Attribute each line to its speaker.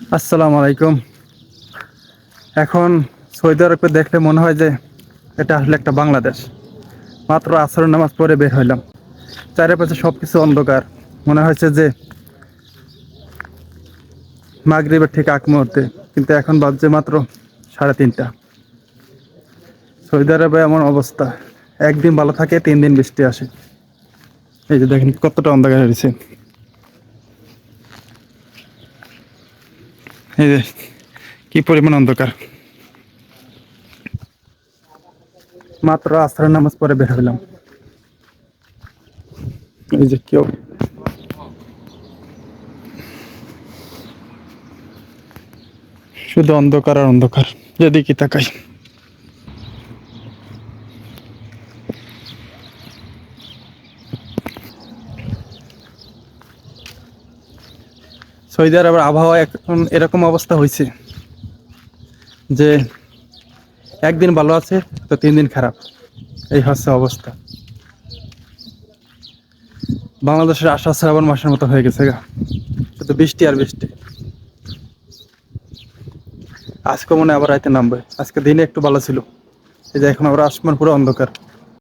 Speaker 1: আসসালামু আলাইকুম। এখন সৌদি আরবকে দেখলে মনে হয় যে এটা আসলে একটা বাংলাদেশ। মাত্র আসরের নামাজ পরে বের হইলাম। চারিপাশে সব কিছু অন্ধকার। মনে হয়েছে যে মাগরিবের ঠিক আগ মুহূর্তে, কিন্তু এখন বাজছে মাত্র সাড়ে তিনটা। সৌদি আরবে এমন অবস্থা। একদিন ভালো থাকে, তিন দিন বৃষ্টি আসে। এই যে দেখেন কতটা অন্ধকার হয়েছে। এই যে কি পরিমাণ অন্ধকার? মাত্র আশ্রয় নামাজ পরে বের হইলাম। এই যে কেউ শুধু অন্ধকার আর অন্ধকার কি তাকাই। সৌদি আরবের আবহাওয়া এখন এরকম অবস্থা হয়েছে যে একদিন ভালো আছে, তো তিন দিন খারাপ। এই হচ্ছে অবস্থা। বাংলাদেশের আশা শ্রাবণ মাসের মতো হয়ে গেছে গা। শুধু বৃষ্টি আর বৃষ্টি। আজকে মনে আবার রাইতে নামবে। আজকে দিনে একটু ভালো ছিল। এই যে এখন আবার আসমান পুরো অন্ধকার।